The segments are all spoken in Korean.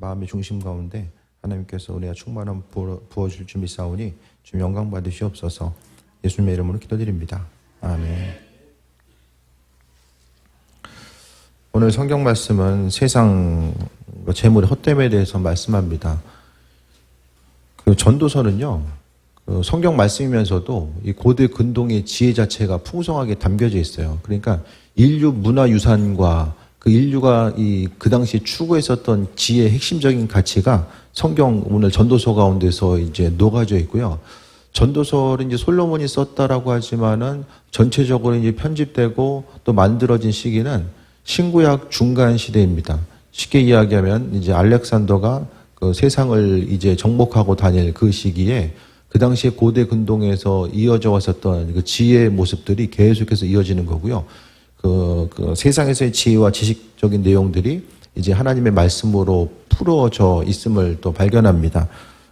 마음의 중심 가운데 하나님께서 은혜와 충만함 부어- 부어줄 준비 싸우니 좀 영광 받으시옵소서 예수님의 이름으로 기도드립니다. 아멘. 오늘 성경 말씀은 세상 그 재물의 헛됨에 대해서 말씀합니다. 그 전도서는요, 그 성경 말씀이면서도 이 고대 근동의 지혜 자체가 풍성하게 담겨져 있어요. 그러니까 인류 문화 유산과 그 인류가 이 그 당시 추구했었던 지혜의 핵심적인 가치가 성경 오늘 전도서 가운데서 이제 녹아져 있고요. 전도서를 이제 솔로몬이 썼다라고 하지만은 전체적으로 이제 편집되고 또 만들어진 시기는 신구약 중간 시대입니다. 쉽게 이야기하면 이제 알렉산더가 그 세상을 이제 정복하고 다닐 그 시기에 그 당시에 고대 근동에서 이어져 왔었던 그 지혜의 모습들이 계속해서 이어지는 거고요. 그, 그 세상에서의 지혜와 지식적인 내용들이 이제 하나님의 말씀으로 풀어져 있음을 또 발견합니다.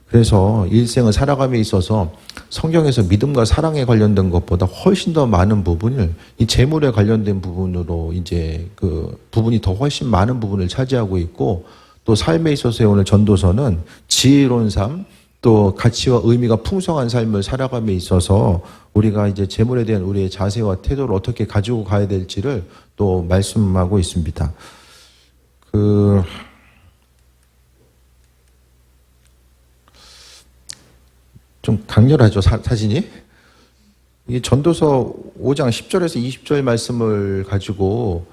그래서 일생을 살아감에 있어서 성경에서 믿음과 사랑에 관련된 것보다 훨씬 더 많은 부분을 이 재물에 관련된 부분으로 이제 그 부분이 더 훨씬 많은 부분을 차지하고 있고 또 삶에 있어서의 오늘 전도서는 지혜로운 삶, 또 가치와 의미가 풍성한 삶을 살아감에 있어서 우리가 이제 재물에 대한 우리의 자세와 태도를 어떻게 가지고 가야 될지를 또 말씀하고 있습니다. 그 좀 강렬하죠 사, 사진이? 이 전도서 5장 10절에서 20절 말씀을 가지고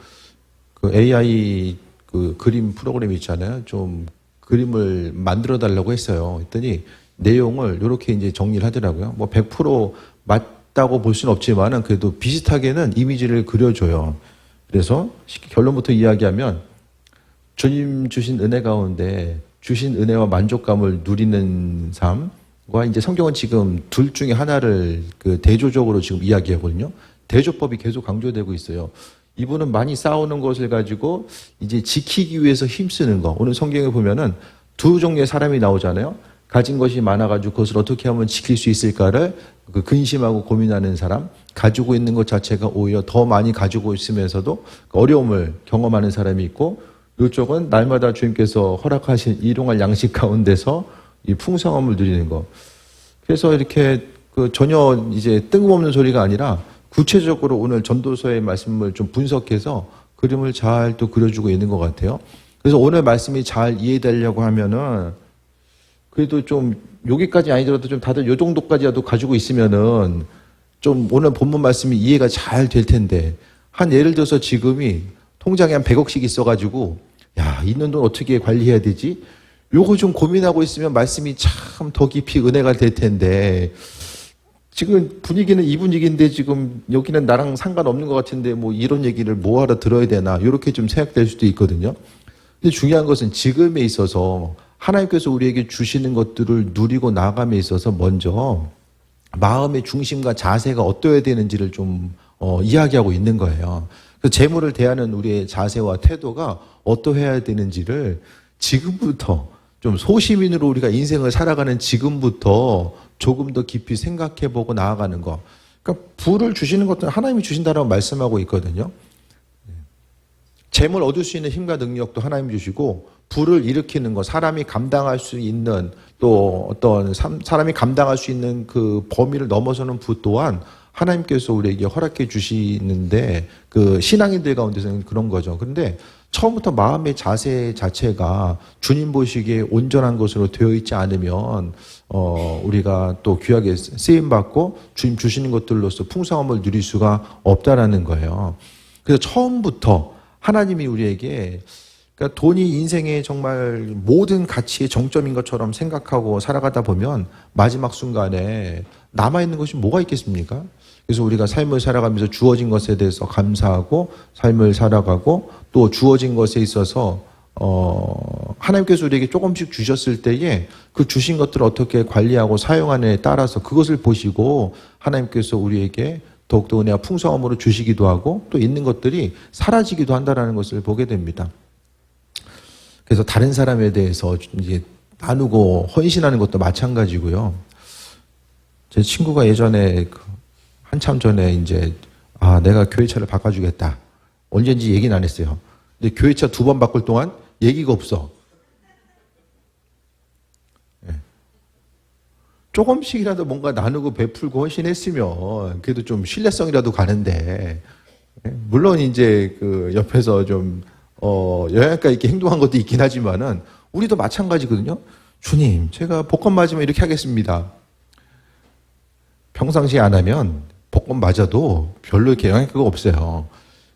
그 AI 그 그림 프로그램 있잖아요. 좀 그림을 만들어 달라고 했어요. 했더니 내용을 이렇게 이제 정리를 하더라고요. 뭐 100%맞 다고 볼 수는 없지만은 그래도 비슷하게는 이미지를 그려줘요 그래서 결론부터 이야기하면 주님 주신 은혜 가운데 주신 은혜와 만족감을 누리는 삶과 이제 성경은 지금 둘 중에 하나를 그 대조적으로 지금 이야기하거든요. 대조법이 계속 강조되고 있어요. 이분은 많이 싸우는 것을 가지고 이제 지키기 위해서 힘쓰는 거. 오늘 성경에 보면은 두 종류의 사람이 나오잖아요. 가진 것이 많아가지고 그것을 어떻게 하면 지킬 수 있을까를 그 근심하고 고민하는 사람, 가지고 있는 것 자체가 오히려 더 많이 가지고 있으면서도 어려움을 경험하는 사람이 있고, 이쪽은 날마다 주님께서 허락하신 일용할 양식 가운데서 이 풍성함을 누리는 거. 그래서 이렇게 그 전혀 이제 뜬금없는 소리가 아니라 구체적으로 오늘 전도서의 말씀을 좀 분석해서 그림을 잘 또 그려주고 있는 것 같아요. 그래서 오늘 말씀이 잘 이해되려고 하면은 그래도 좀 여기까지 아니더라도 좀 다들 요 정도까지라도 가지고 있으면은 좀 오늘 본문 말씀이 이해가 잘 될 텐데 한 예를 들어서 지금이 통장에 한 100억씩 있어가지고 야 있는 돈 어떻게 관리해야 되지? 요거 좀 고민하고 있으면 말씀이 참 더 깊이 은혜가 될 텐데 지금 분위기는 이 분위기인데 지금 여기는 나랑 상관없는 것 같은데 뭐 이런 얘기를 뭐하러 들어야 되나 이렇게 좀 생각될 수도 있거든요. 근데 중요한 것은 지금에 있어서 하나님께서 우리에게 주시는 것들을 누리고 나감에 있어서 먼저 마음의 중심과 자세가 어떠해야 되는지를 좀 어, 이야기하고 있는 거예요. 그 재물을 대하는 우리의 자세와 태도가 어떠해야 되는지를 지금부터 좀 소시민으로 우리가 인생을 살아가는 지금부터 조금 더 깊이 생각해보고 나아가는 거. 그러니까 부를 주시는 것도 하나님이 주신다라고 말씀하고 있거든요. 재물 얻을 수 있는 힘과 능력도 하나님 주시고 불을 일으키는 것 사람이 감당할 수 있는 또 어떤 삼- 사람이 감당할 수 있는 그 범위를 넘어서는 부 또한 하나님께서 우리에게 허락해 주시는데 그 신앙인들 가운데서는 그런 거죠. 그런데 처음부터 마음의 자세 자체가 주님 보시기에 온전한 것으로 되어 있지 않으면 어 우리가 또 귀하게 쓰임 받고 주님 주시는 것들로서 풍성함을 누릴 수가 없다라는 거예요. 그래서 처음부터 하나님이 우리에게 그러니까 돈이 인생의 정말 모든 가치의 정점인 것처럼 생각하고 살아가다 보면 마지막 순간에 남아있는 것이 뭐가 있겠습니까? 그래서 우리가 삶을 살아가면서 주어진 것에 대해서 감사하고 삶을 살아가고 또 주어진 것에 있어서 어, 하나님께서 우리에게 조금씩 주셨을 때에 그 주신 것들을 어떻게 관리하고 사용하느냐에 따라서 그것을 보시고 하나님께서 우리에게 더욱더 은혜와 풍성함으로 주시기도 하고 또 있는 것들이 사라지기도 한다라는 것을 보게 됩니다. 그래서 다른 사람에 대해서 이제 나누고 헌신하는 것도 마찬가지고요. 제 친구가 예전에 그 한참 전에 이제 아 내가 교회차를 바꿔주겠다. 언제인지 얘기는 안 했어요. 근데 교회차 두 번 바꿀 동안 얘기가 없어. 조금씩이라도 뭔가 나누고 베풀고 헌신했으면 그래도 좀 신뢰성이라도 가는데 예, 물론 이제 그 옆에서 좀 어, 영향가 있게 행동한 것도 있긴 하지만은 우리도 마찬가지거든요. 주님, 제가 복권 맞으면 이렇게 하겠습니다. 평상시에 안 하면 복권 맞아도 별로 이렇게 영향가가 없어요.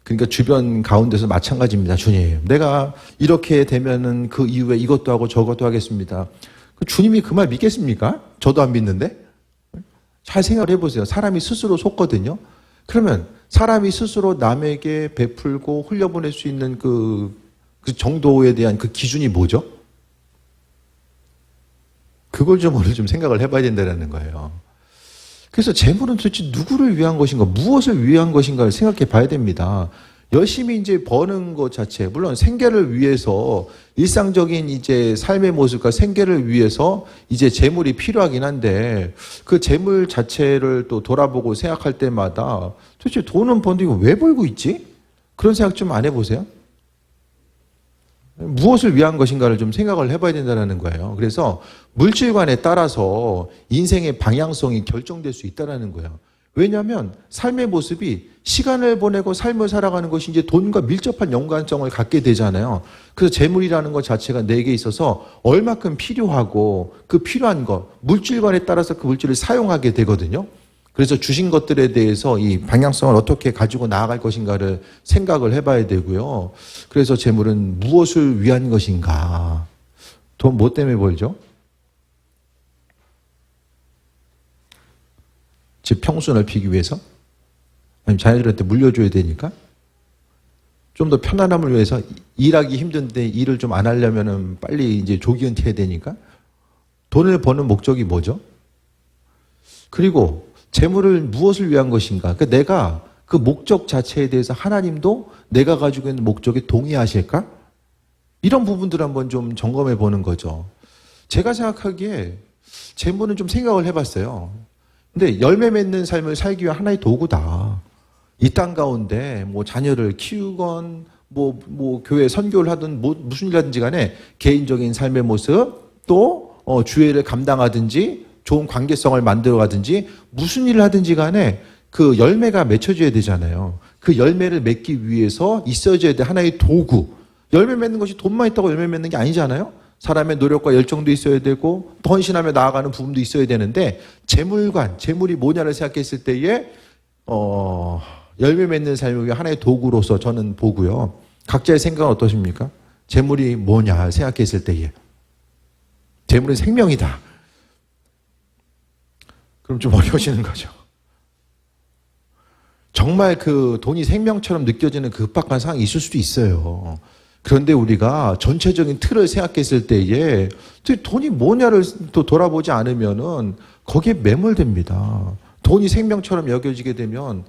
그러니까 주변 가운데서 마찬가지입니다. 주님, 내가 이렇게 되면은 그 이후에 이것도 하고 저것도 하겠습니다. 그 주님이 그 말 믿겠습니까? 저도 안 믿는데? 잘 생각을 해보세요. 사람이 스스로 속거든요. 그러면 사람이 스스로 남에게 베풀고 흘려보낼 수 있는 그, 그 정도에 대한 그 기준이 뭐죠? 그걸 좀 오늘 좀 생각을 해봐야 된다는 거예요. 그래서 재물은 도대체 누구를 위한 것인가, 무엇을 위한 것인가를 생각해 봐야 됩니다. 열심히 이제 버는 것 자체, 물론 생계를 위해서 일상적인 이제 삶의 모습과 생계를 위해서 이제 재물이 필요하긴 한데 그 재물 자체를 또 돌아보고 생각할 때마다 도대체 돈은 버는데 이거 왜 벌고 있지? 그런 생각 좀 안 해보세요? 무엇을 위한 것인가를 좀 생각을 해봐야 된다는 거예요. 그래서 물질관에 따라서 인생의 방향성이 결정될 수 있다는 거예요. 왜냐하면 삶의 모습이 시간을 보내고 삶을 살아가는 것이 이제 돈과 밀접한 연관성을 갖게 되잖아요. 그래서 재물이라는 것 자체가 내게 있어서 얼마큼 필요하고 그 필요한 것, 물질관에 따라서 그 물질을 사용하게 되거든요. 그래서 주신 것들에 대해서 이 방향성을 어떻게 가지고 나아갈 것인가를 생각을 해봐야 되고요. 그래서 재물은 무엇을 위한 것인가? 돈 뭐 때문에 벌죠? 집 평수 넓히기 위해서? 아니면 자녀들한테 물려줘야 되니까? 좀 더 편안함을 위해서 일하기 힘든데 일을 좀 안 하려면은 빨리 이제 조기 은퇴해야 되니까? 돈을 버는 목적이 뭐죠? 그리고 재물을 무엇을 위한 것인가? 그 내가 그 목적 자체에 대해서 하나님도 내가 가지고 있는 목적에 동의하실까? 이런 부분들 한번 좀 점검해 보는 거죠. 제가 생각하기에 재물은 좀 생각을 해봤어요. 근데 열매 맺는 삶을 살기 위한 하나의 도구다. 이 땅 가운데 뭐 자녀를 키우건 뭐, 뭐 교회 선교를 하든 뭐 무슨 일 하든지 간에 개인적인 삶의 모습 또 어, 주회를 감당하든지 좋은 관계성을 만들어 가든지 무슨 일을 하든지 간에 그 열매가 맺혀져야 되잖아요. 그 열매를 맺기 위해서 있어져야 돼 하나의 도구. 열매 맺는 것이 돈만 있다고 열매 맺는 게 아니잖아요. 사람의 노력과 열정도 있어야 되고 또 헌신하며 나아가는 부분도 있어야 되는데 재물관, 재물이 뭐냐를 생각했을 때에 어, 열매 맺는 삶을 위해 하나의 도구로서 저는 보고요. 각자의 생각은 어떠십니까? 재물이 뭐냐 생각했을 때에 재물은 생명이다. 그럼 좀 어려워지는 거죠. 정말 그 돈이 생명처럼 느껴지는 그 급박한 상황이 있을 수도 있어요. 그런데 우리가 전체적인 틀을 생각했을 때에 돈이 뭐냐를 또 돌아보지 않으면은 거기에 매몰됩니다. 돈이 생명처럼 여겨지게 되면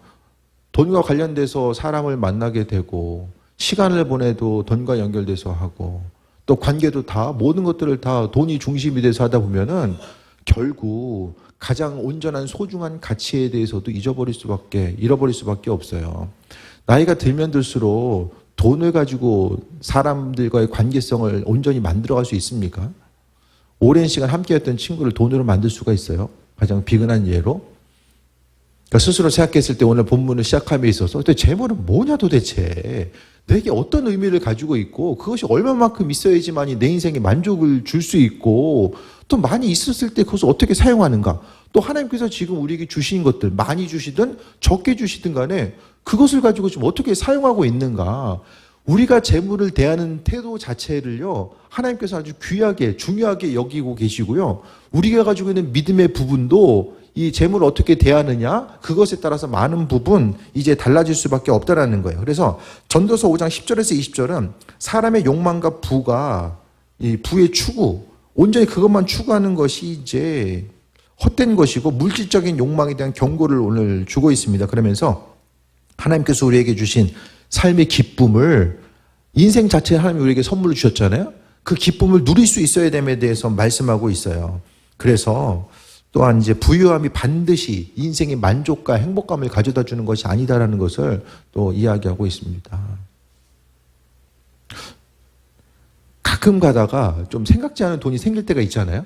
돈과 관련돼서 사람을 만나게 되고 시간을 보내도 돈과 연결돼서 하고 또 관계도 다 모든 것들을 다 돈이 중심이 돼서 하다 보면은 결국 가장 온전한 소중한 가치에 대해서도 잊어버릴 수밖에 잃어버릴 수밖에 없어요. 나이가 들면 들수록 돈을 가지고 사람들과의 관계성을 온전히 만들어갈 수 있습니까? 오랜 시간 함께했던 친구를 돈으로 만들 수가 있어요. 가장 비근한 예로. 그러니까 스스로 생각했을 때 오늘 본문을 시작함에 있어서 근데 재물은 뭐냐 도대체 내게 어떤 의미를 가지고 있고 그것이 얼마만큼 있어야지만이 내 인생에 만족을 줄 수 있고 또 많이 있었을 때 그것을 어떻게 사용하는가 또 하나님께서 지금 우리에게 주신 것들 많이 주시든 적게 주시든 간에 그것을 가지고 지금 어떻게 사용하고 있는가 우리가 재물을 대하는 태도 자체를요 하나님께서 아주 귀하게 중요하게 여기고 계시고요 우리가 가지고 있는 믿음의 부분도 이 재물을 어떻게 대하느냐 그것에 따라서 많은 부분 이제 달라질 수밖에 없다라는 거예요. 그래서 전도서 5장 10절에서 20절은 사람의 욕망과 부가 이 부의 추구 온전히 그것만 추구하는 것이 이제 헛된 것이고 물질적인 욕망에 대한 경고를 오늘 주고 있습니다. 그러면서 하나님께서 우리에게 주신 삶의 기쁨을 인생 자체에 하나님이 우리에게 선물을 주셨잖아요. 그 기쁨을 누릴 수 있어야 됨에 대해서 말씀하고 있어요. 그래서 또한 이제 부유함이 반드시 인생의 만족과 행복감을 가져다 주는 것이 아니다라는 것을 또 이야기하고 있습니다. 가끔 가다가 좀 생각지 않은 돈이 생길 때가 있잖아요.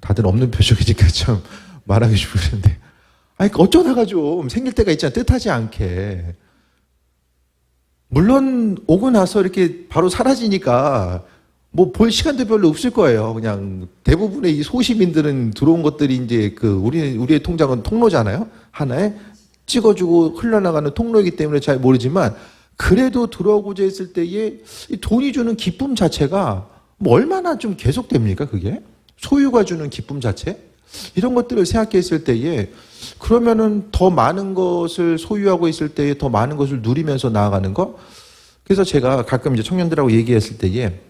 다들 없는 표정이니까 참 말하기 좀 그런데. 아니, 어쩌다가 좀 생길 때가 있잖아. 뜻하지 않게. 물론 오고 나서 이렇게 바로 사라지니까 뭐 볼 시간도 별로 없을 거예요. 그냥 대부분의 이 소시민들은 들어온 것들이 이제 그 우리 우리의 통장은 통로잖아요. 하나에 찍어주고 흘러나가는 통로이기 때문에 잘 모르지만 그래도 들어오고자 했을 때에 이 돈이 주는 기쁨 자체가 뭐 얼마나 좀 계속됩니까? 그게 소유가 주는 기쁨 자체 이런 것들을 생각했을 때에 그러면은 더 많은 것을 소유하고 있을 때에 더 많은 것을 누리면서 나아가는 거. 그래서 제가 가끔 이제 청년들하고 얘기했을 때에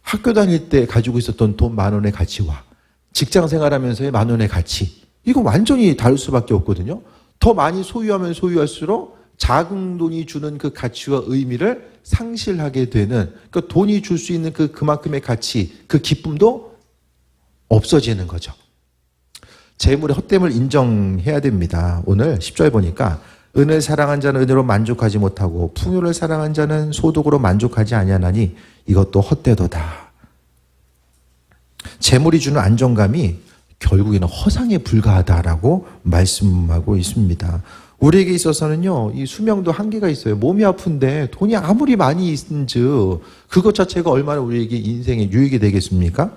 학교 다닐 때 가지고 있었던 돈 만 원의 가치와 직장 생활하면서의 만 원의 가치. 이거 완전히 다를 수밖에 없거든요. 더 많이 소유하면 소유할수록 작은 돈이 주는 그 가치와 의미를 상실하게 되는 그 돈이 줄 수 있는 그 그만큼의 가치, 그 기쁨도 없어지는 거죠. 재물의 헛됨을 인정해야 됩니다. 오늘 10절 보니까 은을 사랑한 자는 은으로 만족하지 못하고 풍요를 사랑한 자는 소득으로 만족하지 아니하나니 이것도 헛되도다. 재물이 주는 안정감이 결국에는 허상에 불과하다라고 말씀하고 있습니다. 우리에게 있어서는요, 이 수명도 한계가 있어요. 몸이 아픈데 돈이 아무리 많이 있은즉 그것 자체가 얼마나 우리에게 인생에 유익이 되겠습니까?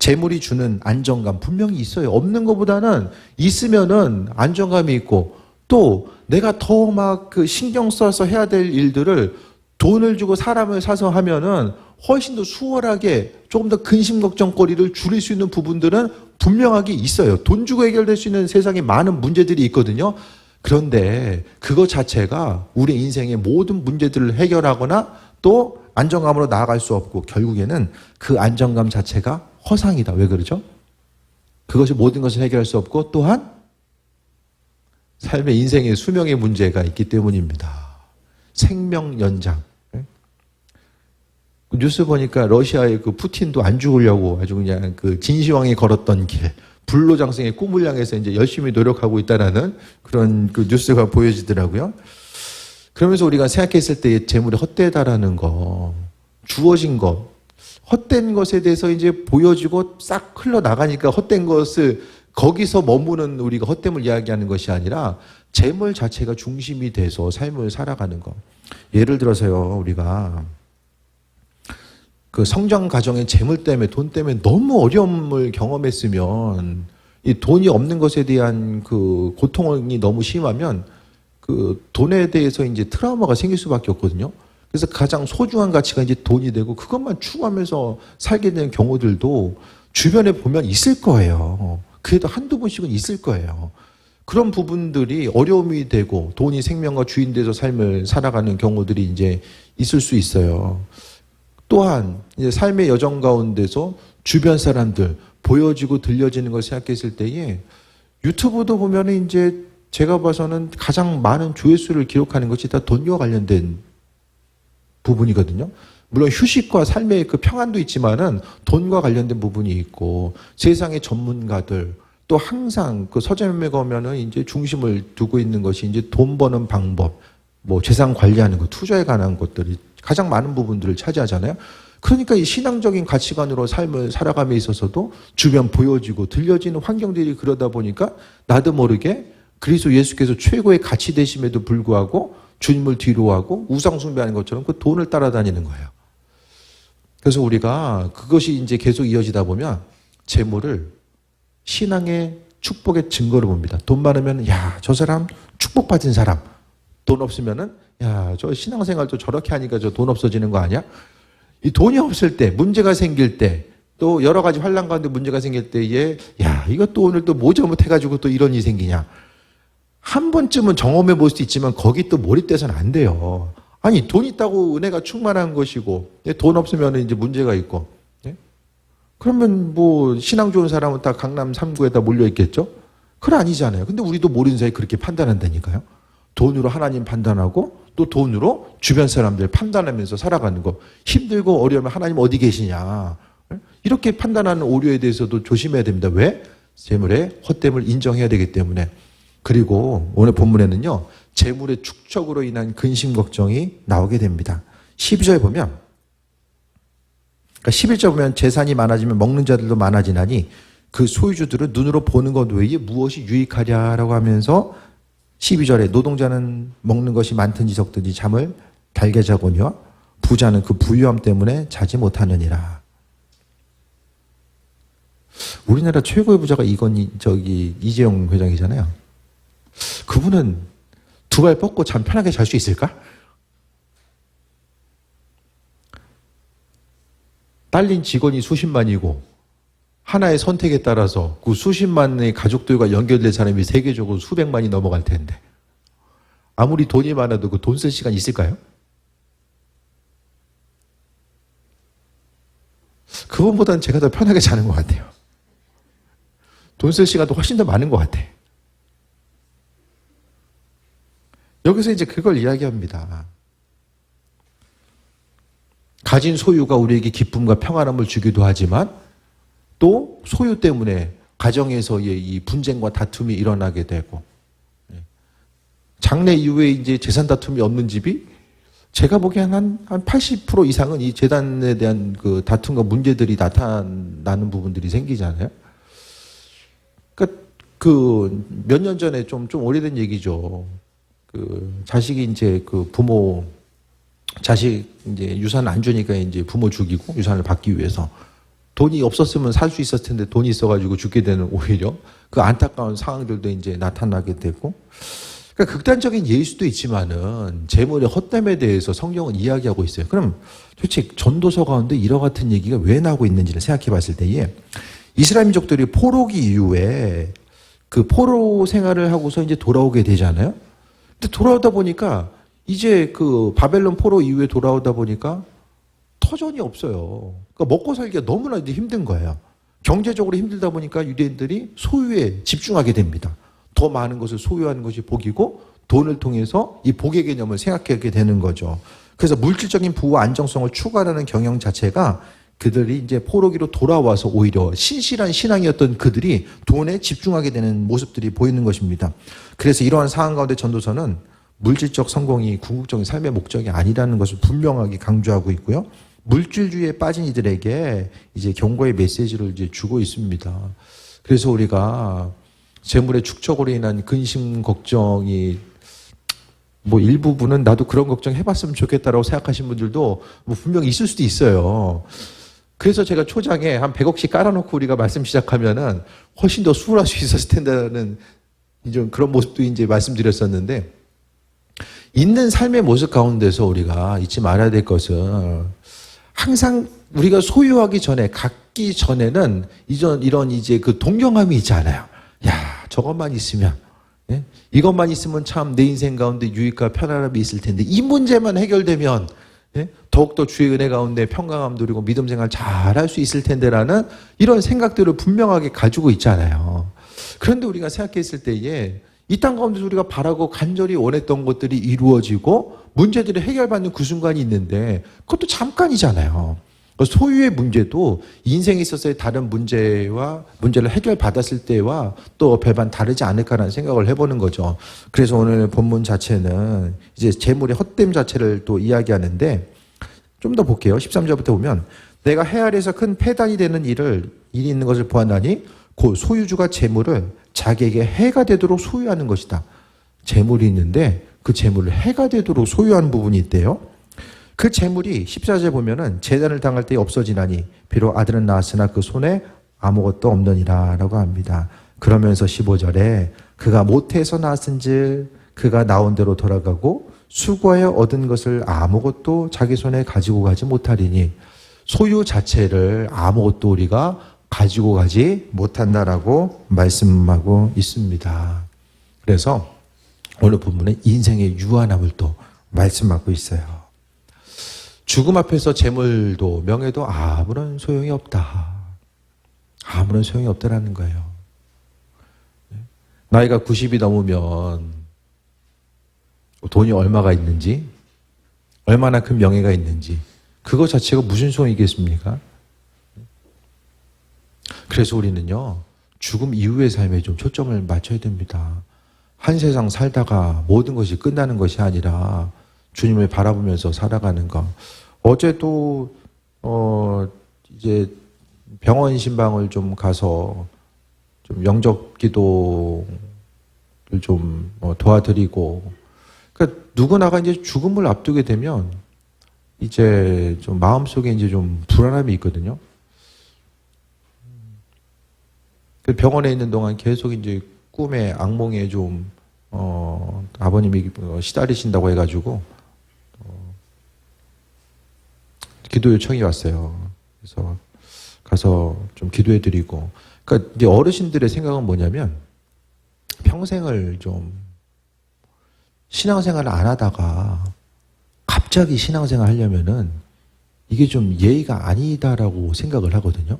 재물이 주는 안정감 분명히 있어요. 없는 것보다는 있으면은 안정감이 있고 또 내가 더 막 그 신경 써서 해야 될 일들을 돈을 주고 사람을 사서 하면은 훨씬 더 수월하게 조금 더 근심 걱정거리를 줄일 수 있는 부분들은 분명하게 있어요. 돈 주고 해결될 수 있는 세상에 많은 문제들이 있거든요. 그런데 그것 자체가 우리 인생의 모든 문제들을 해결하거나 또 안정감으로 나아갈 수 없고 결국에는 그 안정감 자체가 허상이다. 왜 그러죠? 그것이 모든 것을 해결할 수 없고 또한 삶의 인생의 수명의 문제가 있기 때문입니다. 생명 연장. 예? 그 뉴스 보니까 러시아의 그 푸틴도 안 죽으려고 아주 그냥 그 진시황이 걸었던 길, 불로장생의 꿈을 향해서 이제 열심히 노력하고 있다라는 그런 그 뉴스가 보여지더라고요. 그러면서 우리가 생각했을 때 재물이 헛되다라는 거, 주어진 것, 헛된 것에 대해서 이제 보여지고 싹 흘러나가니까 헛된 것을 거기서 머무는 우리가 헛됨을 이야기하는 것이 아니라 재물 자체가 중심이 돼서 삶을 살아가는 것. 예를 들어서요, 우리가 그 성장 과정의 재물 때문에 돈 때문에 너무 어려움을 경험했으면 이 돈이 없는 것에 대한 그 고통이 너무 심하면 그 돈에 대해서 이제 트라우마가 생길 수밖에 없거든요. 그래서 가장 소중한 가치가 이제 돈이 되고 그것만 추구하면서 살게 되는 경우들도 주변에 보면 있을 거예요. 그래도 한두 번씩은 있을 거예요. 그런 부분들이 어려움이 되고 돈이 생명과 주인 돼서 삶을 살아가는 경우들이 이제 있을 수 있어요. 또한 이제 삶의 여정 가운데서 주변 사람들 보여지고 들려지는 걸 생각했을 때에 유튜브도 보면은 이제 제가 봐서는 가장 많은 조회수를 기록하는 것이 다 돈과 관련된 부분이거든요. 물론 휴식과 삶의 그 평안도 있지만은 돈과 관련된 부분이 있고 세상의 전문가들 또 항상 그 서점에 가면은 이제 중심을 두고 있는 것이 이제 돈 버는 방법, 뭐 재산 관리하는 것, 투자에 관한 것들이 가장 많은 부분들을 차지하잖아요. 그러니까 이 신앙적인 가치관으로 삶을 살아감에 있어서도 주변 보여지고 들려지는 환경들이 그러다 보니까 나도 모르게 그리스도 예수께서 최고의 가치 되심에도 불구하고 주님을 뒤로하고 우상 숭배하는 것처럼 그 돈을 따라다니는 거예요. 그래서 우리가 그것이 이제 계속 이어지다 보면 재물을 신앙의 축복의 증거로 봅니다. 돈 많으면 야, 저 사람 축복 받은 사람. 돈 없으면은 야, 저 신앙생활도 저렇게 하니까 저 돈 없어지는 거 아니야? 이 돈이 없을 때, 문제가 생길 때, 또 여러 가지 환란 가운데 문제가 생길 때에 야, 이것도 오늘 또 뭐 잘못해 가지고 또 이런 일이 생기냐? 한 번쯤은 경험해 볼 수 있지만 거기 또 몰입돼서는 안 돼요. 아니 돈 있다고 은혜가 충만한 것이고 예, 돈 없으면 이제 문제가 있고 예? 그러면 뭐 신앙 좋은 사람은 다 강남 3구에다 몰려 있겠죠? 그건 아니잖아요. 근데 우리도 모르는 사이에 그렇게 판단한다니까요. 돈으로 하나님 판단하고 또 돈으로 주변 사람들 판단하면서 살아가는 거 힘들고 어려우면 하나님 어디 계시냐 예? 이렇게 판단하는 오류에 대해서도 조심해야 됩니다. 왜? 재물의 헛됨을 인정해야 되기 때문에 그리고 오늘 본문에는요 재물의 축적으로 인한 근심 걱정이 나오게 됩니다. 12절에 보면 그러니까 11절 보면 재산이 많아지면 먹는 자들도 많아지나니 그 소유주들은 눈으로 보는 것 외에 무엇이 유익하랴라고 하면서 12절에 노동자는 먹는 것이 많든지 적든지 잠을 달게 자거니와 부자는 그 부유함 때문에 자지 못하느니라. 우리나라 최고의 부자가 이건희 저기 이재용 회장이잖아요. 그분은 두 발 뻗고 잠 편하게 잘 수 있을까? 딸린 직원이 수십만이고 하나의 선택에 따라서 그 수십만의 가족들과 연결될 사람이 세계적으로 수백만이 넘어갈 텐데 아무리 돈이 많아도 그 돈 쓸 시간 있을까요? 그것보다는 제가 더 편하게 자는 것 같아요. 돈 쓸 시간도 훨씬 더 많은 것 같아. 여기서 이제 그걸 이야기합니다. 가진 소유가 우리에게 기쁨과 평안함을 주기도 하지만 또 소유 때문에 가정에서의 이 분쟁과 다툼이 일어나게 되고 예. 장래 이후에 이제 재산 다툼이 없는 집이 제가 보기엔 한, 한 80% 이상은 이 재단에 대한 그 다툼과 문제들이 나타나는 부분들이 생기잖아요. 그러니까 그 전에 좀, 좀 오래된 얘기죠. 그 자식이 이제 그 부모 자식 이제 유산 안 주니까 이제 부모 죽이고 유산을 받기 위해서 돈이 없었으면 살 수 있었을 텐데 돈이 있어가지고 죽게 되는 오히려 그 안타까운 상황들도 이제 나타나게 되고 그러니까 극단적인 예일 수도 있지만은 재물의 헛됨에 대해서 성경은 이야기하고 있어요. 그럼 도대체 전도서 가운데 이와 같은 얘기가 왜 나오고 있는지를 생각해 봤을 때에 이스라엘 민족들이 포로기 이후에 그 포로 생활을 하고서 이제 돌아오게 되잖아요. 근데 돌아오다 보니까 이제 그 바벨론 포로 이후에 돌아오다 보니까 터전이 없어요. 그러니까 먹고 살기가 너무나 힘든 거예요. 경제적으로 힘들다 보니까 유대인들이 소유에 집중하게 됩니다. 더 많은 것을 소유하는 것이 복이고 돈을 통해서 이 복의 개념을 생각하게 되는 거죠. 그래서 물질적인 부와 안정성을 추구하는 경영 자체가 그들이 이제 포로기로 돌아와서 오히려 신실한 신앙이었던 그들이 돈에 집중하게 되는 모습들이 보이는 것입니다. 그래서 이러한 상황 가운데 전도서는 물질적 성공이 궁극적인 삶의 목적이 아니라는 것을 분명하게 강조하고 있고요. 물질주의에 빠진 이들에게 이제 경고의 메시지를 이제 주고 있습니다. 그래서 우리가 재물의 축적으로 인한 근심 걱정이 뭐 일부분은 나도 그런 걱정 해봤으면 좋겠다라고 생각하신 분들도 뭐 분명히 있을 수도 있어요. 그래서 제가 초장에 한 100억씩 깔아놓고 우리가 말씀 시작하면은 훨씬 더 수월할 수 있었을 텐데라는 이제 그런 모습도 이제 말씀드렸었는데 있는 삶의 모습 가운데서 우리가 잊지 말아야 될 것은 항상 우리가 소유하기 전에 갖기 전에는 이전 이런 이제 그 동경함이 있잖아요. 야 저것만 있으면 예? 이것만 있으면 참 내 인생 가운데 유익과 편안함이 있을 텐데 이 문제만 해결되면 예? 더욱더 주의 은혜 가운데 평강함 누리고 믿음 생활 잘 할 수 있을 텐데라는 이런 생각들을 분명하게 가지고 있잖아요. 그런데 우리가 생각했을 때에 이 땅 가운데서 우리가 바라고 간절히 원했던 것들이 이루어지고 문제들이 해결받는 그 순간이 있는데 그것도 잠깐이잖아요. 소유의 문제도 인생에 있어서의 다른 문제와 문제를 해결받았을 때와 또 별반 다르지 않을까라는 생각을 해보는 거죠. 그래서 오늘 본문 자체는 이제 재물의 헛됨 자체를 또 이야기하는데 좀 더 볼게요. 13절부터 보면 내가 해 아래에서 큰 폐단이 되는 일을 일이 있는 것을 보았나니 그 소유주가 재물을 자기에게 해가 되도록 소유하는 것이다. 재물이 있는데 그 재물을 해가 되도록 소유하는 부분이 있대요. 그 재물이 14절 보면은 재단을 당할 때 없어지나니 비록 아들은 낳았으나 그 손에 아무것도 없느니라라고 합니다. 그러면서 15절에 그가 모태에서 낳았은즉 그가 나온 대로 돌아가고 수고하여 얻은 것을 아무것도 자기 손에 가지고 가지 못하리니 소유 자체를 아무것도 우리가 가지고 가지 못한다라고 말씀하고 있습니다. 그래서 오늘 본문에 인생의 유한함을 또 말씀하고 있어요. 죽음 앞에서 재물도 명예도 아무런 소용이 없다. 아무런 소용이 없다라는 거예요. 나이가 90이 넘으면 돈이 얼마가 있는지, 얼마나 큰 명예가 있는지, 그거 자체가 무슨 소용이겠습니까? 그래서 우리는요, 죽음 이후의 삶에 좀 초점을 맞춰야 됩니다. 한 세상 살다가 모든 것이 끝나는 것이 아니라 주님을 바라보면서 살아가는 것. 어제도, 어, 이제 병원 신방을 좀 가서 좀 영접 기도를 좀 어, 도와드리고 그러니까 누구나가 이제 죽음을 앞두게 되면 이제 좀 마음속에 이제 좀 불안함이 있거든요. 그 병원에 있는 동안 계속 이제 꿈에 악몽에 좀 어, 아버님이 어, 시달리신다고 해가지고 어, 기도 요청이 왔어요. 그래서 가서 좀 기도해 드리고, 그러니까 이제 어르신들의 생각은 뭐냐면 평생을 좀 신앙생활을 안 하다가 갑자기 신앙생활 하려면은 이게 좀 예의가 아니다라고 생각을 하거든요.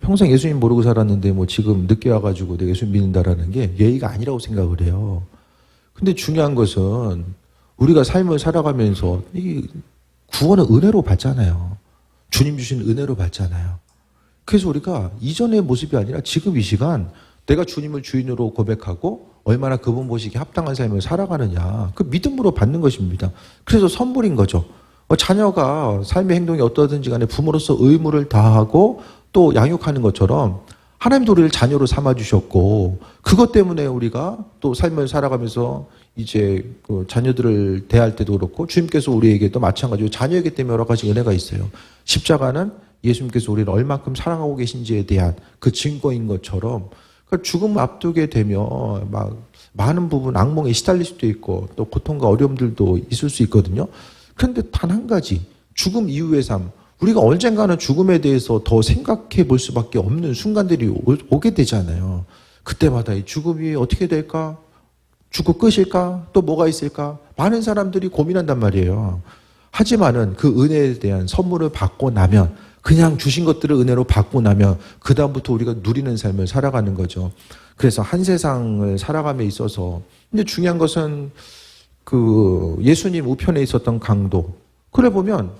평생 예수님 모르고 살았는데 뭐 지금 늦게 와가지고 내가 예수님 믿는다라는 게 예의가 아니라고 생각을 해요. 근데 중요한 것은 우리가 삶을 살아가면서 이 구원은 은혜로 받잖아요. 주님 주신 은혜로 받잖아요. 그래서 우리가 이전의 모습이 아니라 지금 이 시간 내가 주님을 주인으로 고백하고 얼마나 그분 보시기에 합당한 삶을 살아가느냐. 그 믿음으로 받는 것입니다. 그래서 선물인 거죠. 어, 자녀가 삶의 행동이 어떠든지 간에 부모로서 의무를 다하고 또 양육하는 것처럼 하나님도 우리를 자녀로 삼아주셨고 그것 때문에 우리가 또 삶을 살아가면서 이제 그 자녀들을 대할 때도 그렇고 주님께서 우리에게도 마찬가지로 자녀이기 때문에 여러 가지 은혜가 있어요. 십자가는 예수님께서 우리를 얼만큼 사랑하고 계신지에 대한 그 증거인 것처럼 그 죽음 앞두게 되면 막 많은 부분 악몽에 시달릴 수도 있고 또 고통과 어려움들도 있을 수 있거든요. 그런데 단 한 가지 죽음 이후의 삶 우리가 언젠가는 죽음에 대해서 더 생각해 볼 수밖에 없는 순간들이 오- 오게 되잖아요. 그때마다 이 죽음이 어떻게 될까? 죽고 끝일까? 또 뭐가 있을까? 많은 사람들이 고민한단 말이에요. 하지만은 그 은혜에 대한 선물을 받고 나면 그냥 주신 것들을 은혜로 받고 나면 그다음부터 우리가 누리는 삶을 살아가는 거죠. 그래서 한 세상을 살아감에 있어서 근데 중요한 것은 그 예수님 우편에 있었던 강도. 그래 보면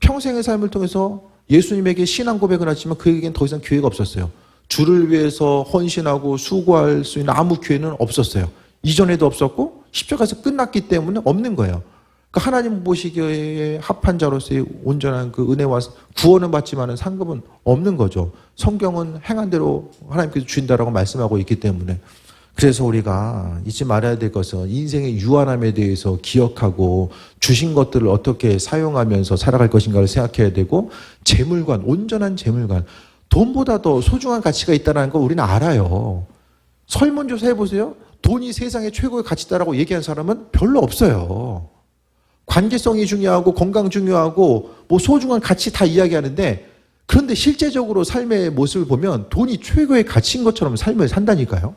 평생의 삶을 통해서 예수님에게 신앙 고백은 했지만 그에겐 더 이상 기회가 없었어요. 주를 위해서 헌신하고 수고할 수 있는 아무 기회는 없었어요. 이전에도 없었고 십자가에서 끝났기 때문에 없는 거예요. 그러니까 하나님 보시기에 합한 자로서의 온전한 그 은혜와 구원은 받지만은 상급은 없는 거죠. 성경은 행한 대로 하나님께서 주신다라고 말씀하고 있기 때문에 그래서 우리가 잊지 말아야 될 것은 인생의 유한함에 대해서 기억하고 주신 것들을 어떻게 사용하면서 살아갈 것인가를 생각해야 되고 재물관 온전한 재물관 돈보다 더 소중한 가치가 있다는 걸 우리는 알아요. 설문조사 해보세요. 돈이 세상의 최고의 가치다라고 얘기한 사람은 별로 없어요. 관계성이 중요하고 건강 중요하고 뭐 소중한 가치 다 이야기하는데 그런데 실제적으로 삶의 모습을 보면 돈이 최고의 가치인 것처럼 삶을 산다니까요.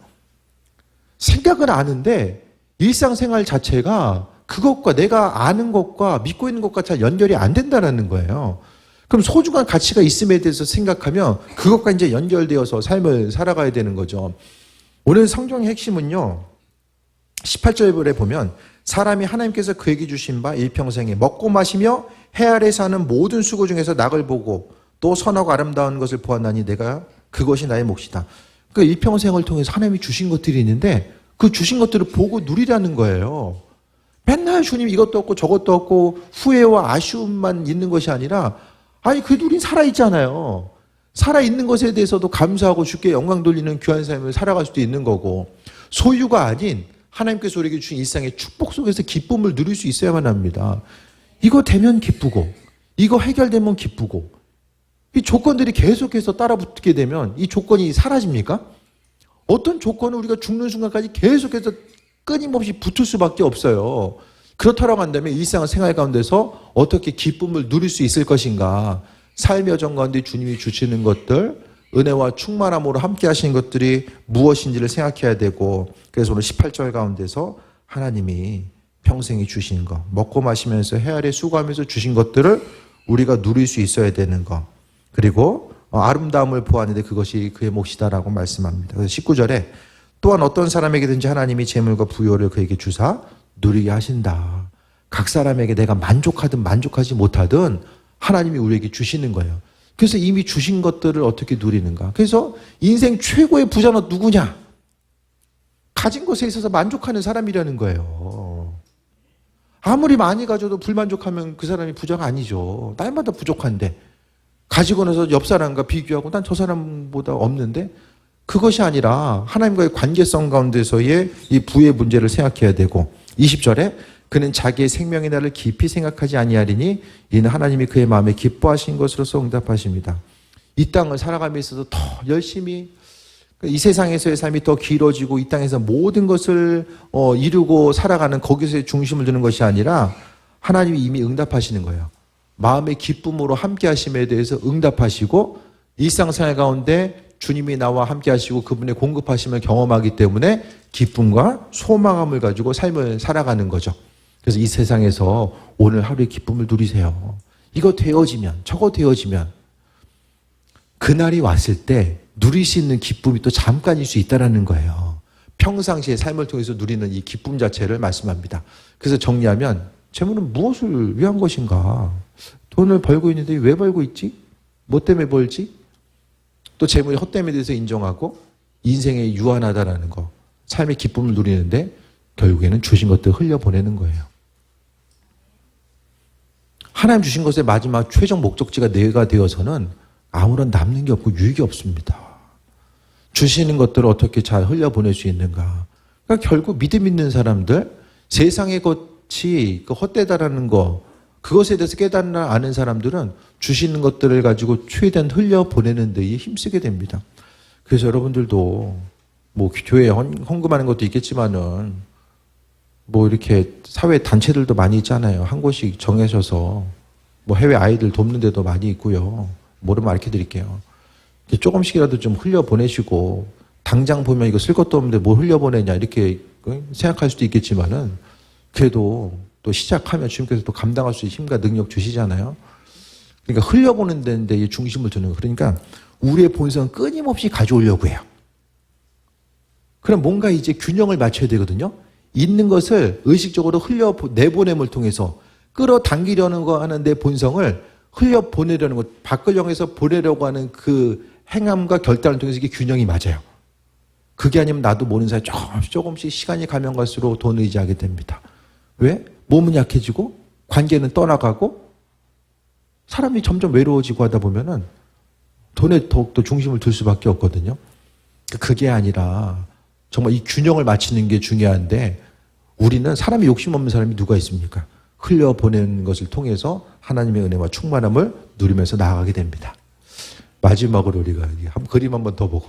생각은 아는데 일상생활 자체가 그것과 내가 아는 것과 믿고 있는 것과 잘 연결이 안 된다는 거예요. 그럼 소중한 가치가 있음에 대해서 생각하면 그것과 이제 연결되어서 삶을 살아가야 되는 거죠. 오늘 성경의 핵심은요. 18절에 보면 사람이 하나님께서 그에게 주신 바 일평생에 먹고 마시며 해 아래 사는 모든 수고 중에서 낙을 보고 또 선하고 아름다운 것을 보았나니 내가 그것이 나의 몫이다. 그 일평생을 통해서 하나님이 주신 것들이 있는데 그 주신 것들을 보고 누리라는 거예요. 맨날 주님 이것도 없고 저것도 없고 후회와 아쉬움만 있는 것이 아니라 아니 그래도 우린 살아 있잖아요. 살아있는 것에 대해서도 감사하고 주께 영광 돌리는 귀한 삶을 살아갈 수도 있는 거고 소유가 아닌 하나님께서 우리에게 주신 일상의 축복 속에서 기쁨을 누릴 수 있어야만 합니다. 이거 되면 기쁘고 이거 해결되면 기쁘고 이 조건들이 계속해서 따라붙게 되면 이 조건이 사라집니까? 어떤 조건은 우리가 죽는 순간까지 계속해서 끊임없이 붙을 수밖에 없어요. 그렇다고 한다면 일상 생활 가운데서 어떻게 기쁨을 누릴 수 있을 것인가? 삶의 여정 가운데 주님이 주시는 것들, 은혜와 충만함으로 함께 하시는 것들이 무엇인지를 생각해야 되고, 그래서 오늘 18절 가운데서 하나님이 평생에 주신 것, 먹고 마시면서 헤아려 수고하면서 주신 것들을 우리가 누릴 수 있어야 되는 것. 그리고 어, 아름다움을 보았는데 그것이 그의 몫이다라고 말씀합니다. 그래서 19절에 또한 어떤 사람에게든지 하나님이 재물과 부여를 그에게 주사 누리게 하신다. 각 사람에게 내가 만족하든 만족하지 못하든 하나님이 우리에게 주시는 거예요. 그래서 이미 주신 것들을 어떻게 누리는가. 그래서 인생 최고의 부자는 누구냐? 가진 것에 있어서 만족하는 사람이라는 거예요. 아무리 많이 가져도 불만족하면 그 사람이 부자가 아니죠. 날마다 부족한데. 가지고 나서 옆 사람과 비교하고 난 저 사람보다 없는데 그것이 아니라 하나님과의 관계성 가운데서의 이 부의 문제를 생각해야 되고 20절에 그는 자기의 생명의 날을 깊이 생각하지 아니하리니 이는 하나님이 그의 마음에 기뻐하신 것으로서 응답하십니다. 이 땅을 살아감에 있어서 더 열심히 이 세상에서의 삶이 더 길어지고 이 땅에서 모든 것을 어, 이루고 살아가는 거기서의 중심을 두는 것이 아니라 하나님이 이미 응답하시는 거예요. 마음의 기쁨으로 함께 하심에 대해서 응답하시고 일상생활 가운데 주님이 나와 함께 하시고 그분의 공급하심을 경험하기 때문에 기쁨과 소망함을 가지고 삶을 살아가는 거죠. 그래서 이 세상에서 오늘 하루의 기쁨을 누리세요. 이거 되어지면, 저거 되어지면 그날이 왔을 때 누릴 수 있는 기쁨이 또 잠깐일 수 있다라는 거예요. 평상시의 삶을 통해서 누리는 이 기쁨 자체를 말씀합니다. 그래서 정리하면 재물은 무엇을 위한 것인가? 돈을 벌고 있는데 왜 벌고 있지? 뭐 때문에 벌지? 또 재물이 헛됨에 대해서 인정하고 인생에 유한하다라는 거, 삶의 기쁨을 누리는데 결국에는 주신 것들 흘려보내는 거예요. 하나님 주신 것의 마지막 최종 목적지가 내가 되어서는 아무런 남는 게 없고 유익이 없습니다. 주시는 것들을 어떻게 잘 흘려보낼 수 있는가. 그러니까 결국 믿음 있는 사람들, 세상의 것이 그 헛되다라는 거, 그것에 대해서 깨닫나 아는 사람들은 주시는 것들을 가지고 최대한 흘려보내는 데 힘쓰게 됩니다. 그래서 여러분들도 뭐 교회에 헌- 헌금하는 것도 있겠지만은 뭐 이렇게 사회 단체들도 많이 있잖아요. 한 곳씩 정해셔서 뭐 해외 아이들 돕는 데도 많이 있고요. 모르면 알려 드릴게요. 조금씩이라도 좀 흘려 보내시고 당장 보면 이거 쓸 것도 없는데 뭘 흘려 보내냐 이렇게 생각할 수도 있겠지만은 그래도 또 시작하면 주님께서 또 감당할 수 있는 힘과 능력 주시잖아요. 그러니까 흘려보는 데인데 이 중심을 두는 거. 그러니까 우리의 본성은 끊임없이 가져오려고 해요. 그럼 뭔가 이제 균형을 맞춰야 되거든요. 있는 것을 의식적으로 흘려 내보냄을 통해서 끌어당기려는 거 하는 내 본성을 흘려 보내려는 것, 밖을 향해서 보내려고 하는 그 행함과 결단을 통해서 이게 균형이 맞아요. 그게 아니면 나도 모르는 사이 조금씩 조금씩 시간이 가면 갈수록 돈 의지하게 됩니다. 왜? 몸은 약해지고 관계는 떠나가고 사람이 점점 외로워지고 하다 보면은 돈에 더욱더 중심을 둘 수밖에 없거든요. 그게 아니라 정말 이 균형을 맞추는 게 중요한데 우리는 사람이 욕심 없는 사람이 누가 있습니까? 흘려보내는 것을 통해서 하나님의 은혜와 충만함을 누리면서 나아가게 됩니다. 마지막으로 우리가 한 그림 한 번 더 보고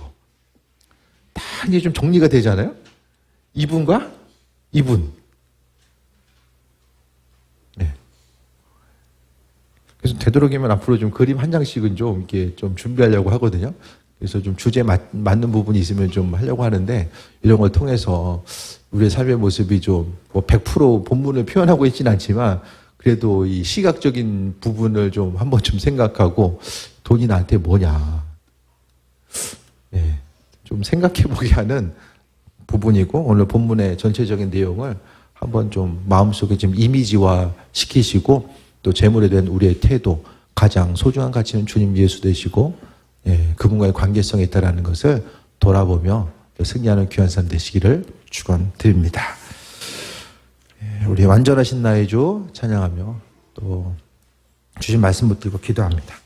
딱 이제 좀 정리가 되잖아요. 이분과 이분. 네. 그래서 되도록이면 앞으로 좀 그림 한 장씩은 좀 이렇게 좀 준비하려고 하거든요. 그래서 좀 주제 맞, 맞는 부분이 있으면 좀 하려고 하는데 이런 걸 통해서 우리의 삶의 모습이 좀 뭐 100% 본문을 표현하고 있지는 않지만 그래도 이 시각적인 부분을 좀 한번 좀 생각하고 돈이 나한테 뭐냐. 예. 좀 생각해 보게 하는 부분이고 오늘 본문의 전체적인 내용을 한번 좀 마음속에 좀 이미지화 시키시고 또 재물에 대한 우리의 태도 가장 소중한 가치는 주님 예수 되시고 예, 그분과의 관계성에 있다라는 것을 돌아보며 승리하는 귀한 삶 되시기를 축원드립니다. 예, 우리 완전하신 나의 주 찬양하며 또 주신 말씀 붙들고 기도합니다.